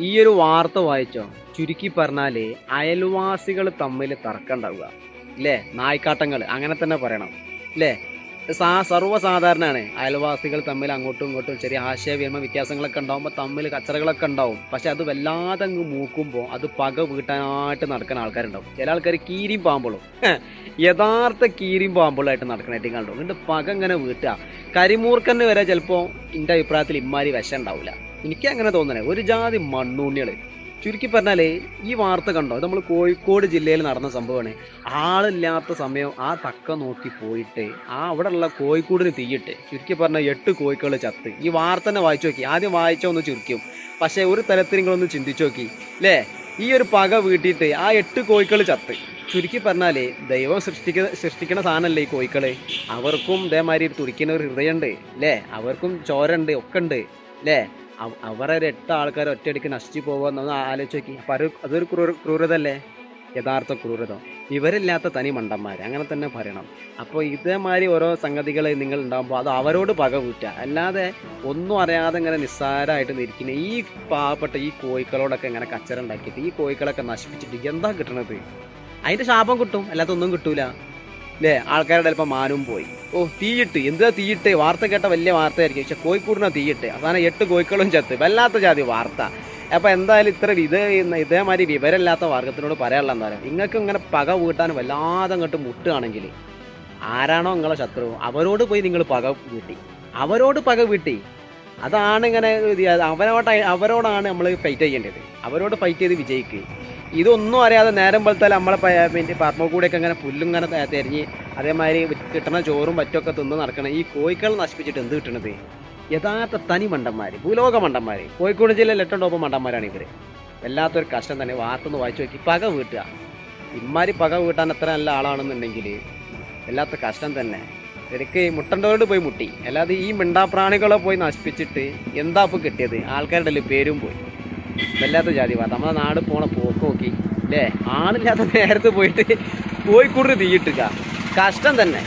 ഈ ഒരു വാർത്ത വായിച്ചോ? ചുരുക്കി പറഞ്ഞാൽ അയൽവാസികൾ തമ്മിൽ തർക്കം ഉണ്ടാവുക ഇല്ലേ നായ്ക്കാട്ടങ്ങൾ അങ്ങനെ തന്നെ പറയണം. ഇല്ലേ സാ സർവസാധാരണമാണ് അയൽവാസികൾ തമ്മിൽ അങ്ങോട്ടും ഇങ്ങോട്ടും ചെറിയ ആശയവിനിമയ വ്യത്യാസങ്ങളൊക്കെ ഉണ്ടാകുമ്പോൾ തമ്മിൽ കച്ചറകളൊക്കെ ഉണ്ടാവും. പക്ഷെ അത് വല്ലാതെ അങ്ങ് മൂക്കുമ്പോൾ അത് പക വീട്ടാനായിട്ട് നടക്കുന്ന ആൾക്കാരുണ്ടാവും. ചില ആൾക്കാർ കീരിയും പാമ്പുകളും. യഥാർത്ഥ കീരിയും പാമ്പുകളായിട്ട് നടക്കണായിട്ട് കണ്ടു? എന്നിട്ട് പക ഇങ്ങനെ വീട്ടുക കരിമൂർക്കന് വരെ ചിലപ്പോൾ എന്റെ അഭിപ്രായത്തിൽ ഇമ്മാരി വിഷം ഉണ്ടാവില്ല എനിക്ക് അങ്ങനെ തോന്നണേ. ഒരു ജാതി മണ്ണൂണ്ണികൾ ചുരുക്കി പറഞ്ഞാലേ ഈ വാർത്ത കണ്ടോ? നമ്മൾ കോഴിക്കോട് ജില്ലയിൽ നടന്ന സംഭവമാണ്. ആളില്ലാത്ത സമയം ആ തക്ക നോക്കി പോയിട്ട് ആ അവിടെ ഉള്ള കോഴിക്കോടിന് തീയിട്ട് ചുരുക്കി പറഞ്ഞാൽ എട്ട് കോഴിക്കൾ ചത്ത്. ഈ വാർത്ത തന്നെ വായിച്ചു നോക്കി. ആദ്യം വായിച്ച ഒന്ന് ചുരുക്കും. പക്ഷേ ഒരു തരത്തിൽ നിങ്ങളൊന്ന് ചിന്തിച്ചു നോക്കി. അല്ലേ ഈ ഒരു പക വീട്ടിയിട്ട് ആ എട്ട് കോഴിക്കൾ ചത്ത്. ചുരുക്കി പറഞ്ഞാലേ ദൈവം സൃഷ്ടിക്ക സൃഷ്ടിക്കുന്ന സാധനമല്ലേ ഈ കോഴിക്കൾ? അവർക്കും ഇതേമാതിരി തുടിക്കുന്ന ഒരു ഹൃദയമുണ്ട് അല്ലേ അവർക്കും ചോരണ്ട് ഒക്കെ ഉണ്ട് അല്ലേ അവരെ ഒരു എട്ട് ആൾക്കാർ ഒറ്റയടിക്ക് നശിച്ചു പോകുമെന്നൊന്ന് ആലോചിച്ച് നോക്കി. അപ്പം അത് അതൊരു ക്രൂര ക്രൂരത അല്ലേ യഥാർത്ഥ ക്രൂരത. ഇവരില്ലാത്ത തനി മണ്ടന്മാർ അങ്ങനെ തന്നെ പറയണം. അപ്പോൾ ഇതേമാതിരി ഓരോ സംഗതികൾ നിങ്ങൾ ഉണ്ടാകുമ്പോൾ അത് അവരോട് പക കൂറ്റുക അല്ലാതെ ഒന്നും അറിയാതെ ഇങ്ങനെ നിസ്സാരമായിട്ട് നിൽക്കുന്ന ഈ പാവപ്പെട്ട ഈ കോഴിക്കളോടൊക്കെ ഇങ്ങനെ കച്ചറ ഉണ്ടാക്കിയിട്ട് ഈ കോഴിക്കളൊക്കെ നശിപ്പിച്ചിട്ട് എന്താ കിട്ടണത്? അതിന്റെ ശാപം കിട്ടും. അല്ലാതെ ഒന്നും കിട്ടൂല. അല്ലേ ആൾക്കാരുടെ ചിലപ്പോൾ മാനവും പോയി. ഓ തീയിട്ട്. എന്താ തീയിട്ട്? വാർത്ത കേട്ട വലിയ വാർത്തയായിരിക്കും. പക്ഷെ കോഴിക്കോടിനാ തീയിട്ട്. അവസാനം എട്ട് കോഴിക്കളും ചത്ത്. വല്ലാത്ത ജാതി വാർത്ത. അപ്പൊ എന്തായാലും ഇത്ര ഇത് ഇതേമാതിരി വിവരമില്ലാത്ത വർഗത്തിനോട് പറയാനുള്ള എന്താ പറയുക? നിങ്ങൾക്ക് ഇങ്ങനെ പക വീട്ടാൻ വല്ലാതെ അങ്ങോട്ട് മുട്ടുകയാണെങ്കിൽ ആരാണോ നിങ്ങളെ ശത്രു? അവരോട് പോയി നിങ്ങൾ പക വീട്ടി അവരോട് പക വീട്ടി അതാണ് ഇങ്ങനെ അവരോട് അവരോടാണ് നമ്മൾ ഫൈറ്റ് ചെയ്യേണ്ടത്. അവരോട് ഫൈറ്റ് ചെയ്ത് വിജയിക്കുക ഇതൊന്നും അറിയാതെ നേരം പോലത്തെ നമ്മളെ പിന്നെ പറമ്പ് കൂടെയൊക്കെ ഇങ്ങനെ പുല്ലും ഇങ്ങനെ തെരഞ്ഞ് അതേമാതിരി കിട്ടുന്ന ചോറും പറ്റൊക്കെ തിന്ന് നടക്കണം ഈ കോഴിക്കൾ നശിപ്പിച്ചിട്ട് എന്ത് കിട്ടണത്? യഥാർത്ഥ തനി മണ്ടന്മാർ ഭൂലോക മണ്ടന്മാർ കോഴിക്കോട് ജില്ലയിൽ ഏറ്റവും ടോപ്പ് മണ്ടന്മാരാണ് ഇവർ വല്ലാത്തൊരു കഷ്ടം തന്നെ വാർത്തൊന്ന് വായിച്ചു നോക്കി. പക വീട്ടുക. ഇമ്മാരി പക വീട്ടാൻ അത്ര നല്ല ആളാണെന്നുണ്ടെങ്കിൽ വല്ലാത്ത കഷ്ടം തന്നെ. ശരിക്ക് മുട്ടണ്ടവരോട് പോയി മുട്ടി. അല്ലാതെ ഈ മിണ്ടാപ്രാണികളെ പോയി നശിപ്പിച്ചിട്ട് എന്താ ഇപ്പോൾ കിട്ടിയത്? ആൾക്കാരുടെ പേരും പോയി. വല്ലാത്ത ജാതി വാർത്ത നമ്മളെ നാട് പോണ പോക്ക് നോക്കി. അല്ലേ ആളില്ലാത്ത നേരത്ത് പോയിട്ട് കോഴിക്കൂടിന് തീയിട്ടുക കഷ്ടം തന്നെ.